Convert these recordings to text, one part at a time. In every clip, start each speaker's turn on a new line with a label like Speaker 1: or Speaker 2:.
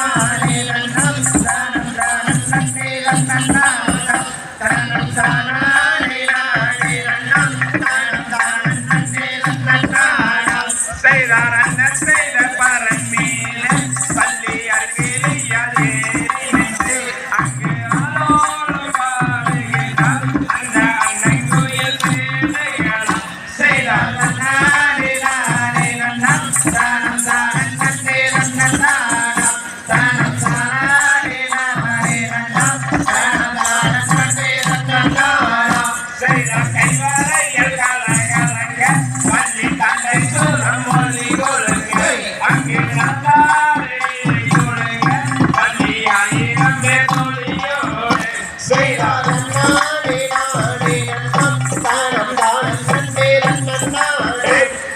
Speaker 1: Say that, and say that.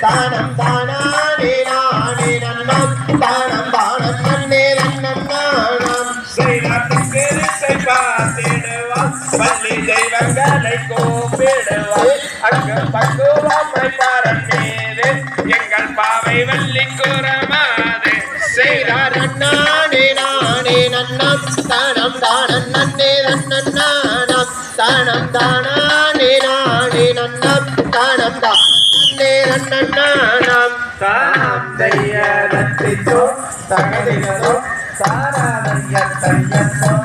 Speaker 2: தானம் தானானே நானே நன்னம். தானம் தானம் நன்னே நன்னம் நாணம்
Speaker 1: செய்தார்க்கு பார்த்திடுவார் பள்ளி தெய்வங்களை கூப்பிடுவார் அங்கு பக்குவமை பரமேது எங்கள் பாவை வள்ளி குரமாது செய்தார்.
Speaker 2: நானே நானே நன்னம். தானம் தானம் நன்னே நன்னன் நாணம் தானம் தானானே நானே நன்னம். தானம் தானே நன்னன் நாணம்
Speaker 1: தாம் தையரத்தித்தோ தகதிகதோ சாராதைய தையத்தோ